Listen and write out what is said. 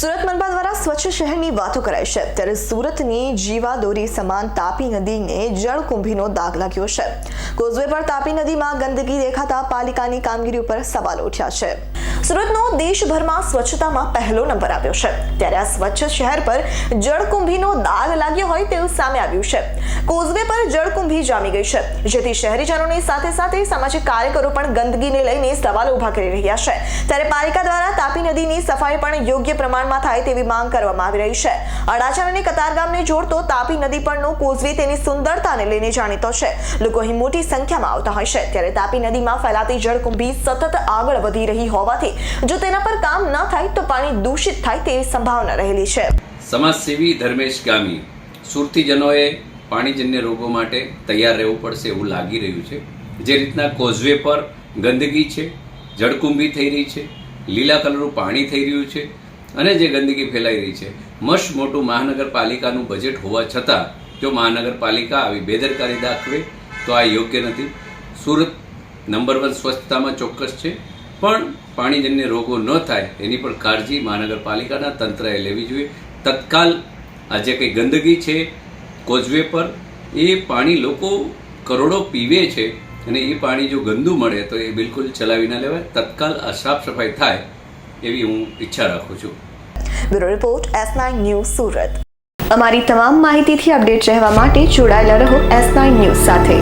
સુરત મનપા દ્વારા સ્વચ્છ શહેરની વાતો કરાય છે. ત્યારે સુરતની જીવાદોરી સમાન તાપી નદીને જળકુંભીનો દાગ લાગ્યો છે. કોઝવે પર તાપી નદીમાં ગંદકી દેખાતા પાલિકાની કામગીરી ઉપર સવાલ ઉઠ્યા છે. સુરતનો દેશભરમાં સ્વચ્છતામાં પહેલો નંબર આવ્યો છે. ત્યારે આ સ્વચ્છ શહેર પર જળકુંભીનો દાગ લાગ્યો હોય તેવું સામે આવ્યું છે. કોઝવે પર જળકુંભી જામી ગઈ છે. જેથી શહેરીજનોની સાથે સાથે સામાજિક કાર્યકરો પણ ગંદકીને લઈને સવાલો ઊભા કરી રહ્યા છે. ત્યારે પાલિકા દ્વારા નદીની સફાઈ પણ યોગ્ય પ્રમાણમાં થાય તેવી માંગ કરવામાં આવી રહી છે. અડાજણ અને કતારગામને જોડતો તાપી નદી પરનો કોઝવે તેની સુંદરતાને લઈને જાણીતો છે. લોકો અહીં મોટી સંખ્યામાં આવતા હોય છે. ત્યારે તાપી નદીમાં ફેલાતી જળકુંભી સતત આગળ વધી રહી હોવાથી, જો તેના પર કામ ન થાય તો પાણી દૂષિત થાય તેવી સંભાવના રહેલી છે. સમાજસેવી ધર્મેશ ગામી, સુરતીજનોએ પાણીજન્ય રોગો માટે તૈયાર રહેવું પડશે એવું લાગી રહ્યું છે. જે રીતના કોઝવે પર ગંદકી છે, જળકુંભી થઈ રહી છે લીલા કલરનું પાણી થઈ રહ્યું છે અને જે ગંદકી ફેલાઈ રહી છે. મસ્ત મોટું મહાનગરપાલિકાનું બજેટ હોવા છતાં જો મહાનગરપાલિકા આવી બેદરકારી દાખવે, તો આ યોગ્ય નથી. સુરત નંબર વન સ્વચ્છતામાં ચોક્કસ છે, પણ પાણીજન્ય રોગો ન થાય એની પણ કાળજી મહાનગરપાલિકાના તંત્રએ લેવી જોઈએ. તત્કાલ આ જે કંઈ ગંદકી છે, કોઝવે પર, એ પાણી લોકો કરોડો પીવે છે અને એ પાણી જો ગંદુ મળે તો એ બિલકુલ ચલાવી ન લેવાય. તત્કાલ આ સાફ સફાઈ થાય એવી હું ઈચ્છા રાખું છું. Bureau report S nine news Surat. અમારી તમામ માહિતીથી અપડેટ રહેવા માટે જોડાયેલા રહો એસ નાઇન ન્યૂઝ સાથે.